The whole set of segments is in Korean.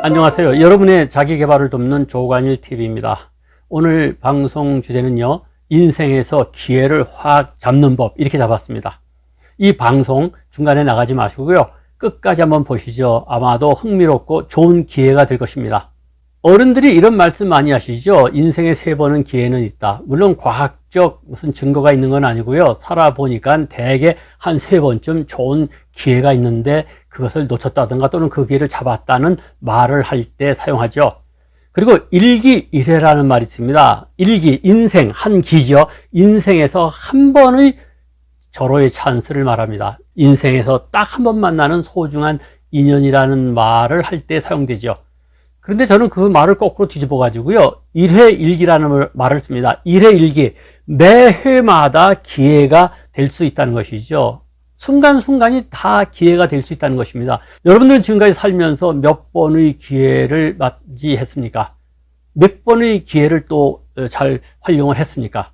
안녕하세요. 여러분의 자기 개발을 돕는 조관일 TV입니다. 오늘 방송 주제는요, 인생에서 기회를 확 잡는 법, 이렇게 잡았습니다. 이 방송 중간에 나가지 마시고요. 끝까지 한번 보시죠. 아마도 흥미롭고 좋은 기회가 될 것입니다. 어른들이 이런 말씀 많이 하시죠. 인생에 세 번은 기회는 있다. 물론 과학적 무슨 증거가 있는 건 아니고요. 살아보니까 대개 한 세 번쯤 좋은 기회가 있는데 그것을 놓쳤다든가 또는 그 기회를 잡았다는 말을 할 때 사용하죠. 그리고 일기 일회라는 말이 있습니다. 일기, 인생, 한 기죠. 인생에서 한 번의 절호의 찬스를 말합니다. 인생에서 딱 한 번 만나는 소중한 인연이라는 말을 할 때 사용되죠. 그런데 저는 그 말을 거꾸로 뒤집어 가지고요. 일회 일기라는 말을 씁니다. 일회 일기. 매 회마다 기회가 될 수 있다는 것이죠. 순간순간이 다 기회가 될 수 있다는 것입니다. 여러분들은 지금까지 살면서 몇 번의 기회를 맞이했습니까? 몇 번의 기회를 또 잘 활용을 했습니까?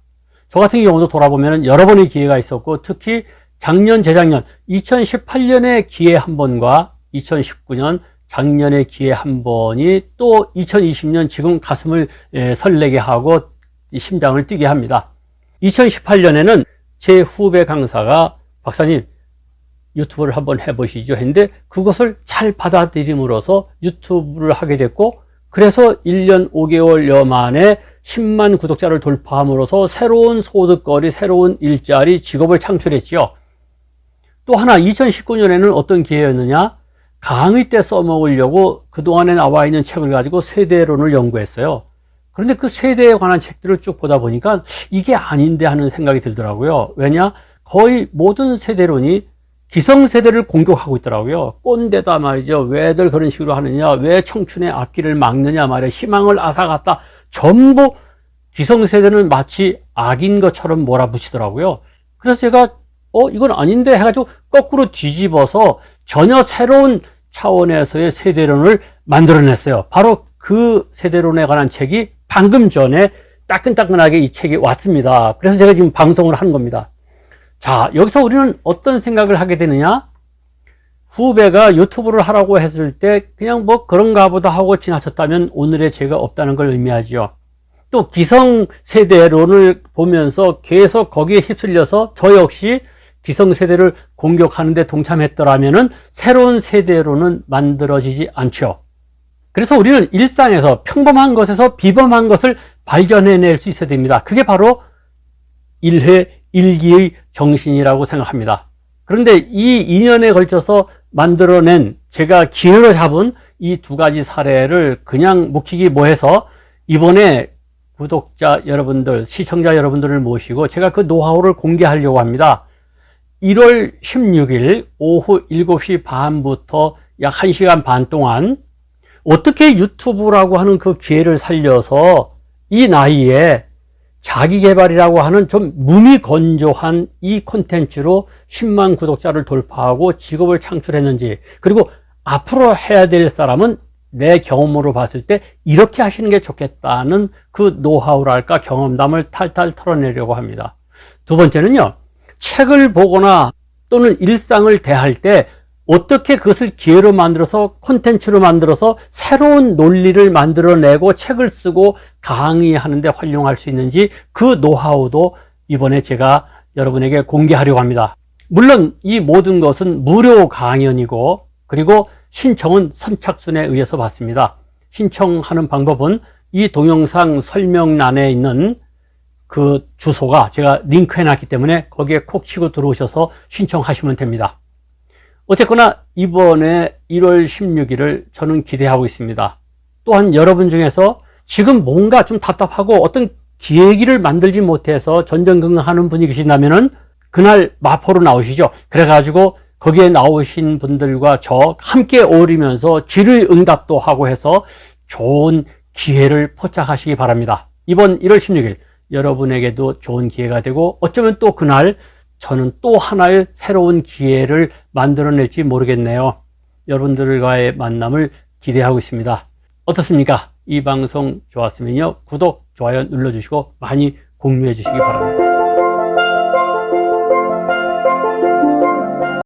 저 같은 경우도 돌아보면 여러 번의 기회가 있었고 특히 작년, 재작년, 2018년에 기회 한 번과 2019년 작년의 기회 한 번이 또 2020년 지금 가슴을 설레게 하고 심장을 뛰게 합니다. 2018년에는 제 후배 강사가 박사님 유튜브를 한번 해보시죠 했는데 그것을 잘 받아들임으로써 유튜브를 하게 됐고 그래서 1년 5개월여 만에 10만 구독자를 돌파함으로써 새로운 소득거리, 새로운 일자리, 직업을 창출했지요. 또 하나 2019년에는 어떤 기회였느냐? 강의 때 써먹으려고 그동안에 나와 있는 책을 가지고 세대론을 연구했어요. 그런데 그 세대에 관한 책들을 쭉 보다 보니까 이게 아닌데 하는 생각이 들더라고요. 왜냐? 거의 모든 세대론이 기성세대를 공격하고 있더라고요. 꼰대다 말이죠. 왜들 그런 식으로 하느냐. 왜 청춘의 앞길을 막느냐 말이야. 희망을 앗아갔다. 전부 기성세대는 마치 악인 것처럼 몰아붙이더라고요. 그래서 제가 어 이건 아닌데 해가지고 거꾸로 뒤집어서 전혀 새로운 차원에서의 세대론을 만들어냈어요. 바로 그 세대론에 관한 책이 방금 전에 따끈따끈하게 이 책이 왔습니다. 그래서 제가 지금 방송을 하는 겁니다. 자, 여기서 우리는 어떤 생각을 하게 되느냐? 후배가 유튜브를 하라고 했을 때 그냥 뭐 그런가 보다 하고 지나쳤다면 오늘의 죄가 없다는 걸 의미하지요. 또 기성세대론을 보면서 계속 거기에 휩쓸려서 저 역시 기성세대를 공격하는데 동참했더라면은 새로운 세대로는 만들어지지 않죠. 그래서 우리는 일상에서 평범한 것에서 비범한 것을 발견해낼 수 있어야 됩니다. 그게 바로 일회 일기의 정신이라고 생각합니다. 그런데 이 2년에 걸쳐서 만들어낸 제가 기회로 잡은 이 두 가지 사례를 그냥 묵히기 뭐해서 이번에 구독자 여러분들, 시청자 여러분들을 모시고 제가 그 노하우를 공개하려고 합니다. 1월 16일 오후 7시 반부터 약 1시간 반 동안 어떻게 유튜브라고 하는 그 기회를 살려서 이 나이에 자기 개발이라고 하는 좀 무미건조한 이 콘텐츠로 10만 구독자를 돌파하고 직업을 창출했는지 그리고 앞으로 해야 될 사람은 내 경험으로 봤을 때 이렇게 하시는 게 좋겠다는 그 노하우랄까 경험담을 탈탈 털어내려고 합니다. 두 번째는요. 책을 보거나 또는 일상을 대할 때 어떻게 그것을 기회로 만들어서 콘텐츠로 만들어서 새로운 논리를 만들어내고 책을 쓰고 강의하는데 활용할 수 있는지 그 노하우도 이번에 제가 여러분에게 공개하려고 합니다. 물론 이 모든 것은 무료 강연이고 그리고 신청은 선착순에 의해서 받습니다. 신청하는 방법은 이 동영상 설명란에 있는 그 주소가 제가 링크해 놨기 때문에 거기에 콕 치고 들어오셔서 신청하시면 됩니다. 어쨌거나 이번에 1월 16일을 저는 기대하고 있습니다. 또한 여러분 중에서 지금 뭔가 좀 답답하고 어떤 기획기를 만들지 못해서 전전긍긍하는 분이 계신다면은 그날 마포로 나오시죠. 그래가지고 거기에 나오신 분들과 저 함께 어울리면서 질의 응답도 하고 해서 좋은 기회를 포착하시기 바랍니다. 이번 1월 16일 여러분에게도 좋은 기회가 되고 어쩌면 또 그날 저는 또 하나의 새로운 기회를 만들어낼지 모르겠네요. 여러분들과의 만남을 기대하고 있습니다. 어떻습니까? 이 방송 좋았으면요. 구독, 좋아요 눌러주시고 많이 공유해 주시기 바랍니다.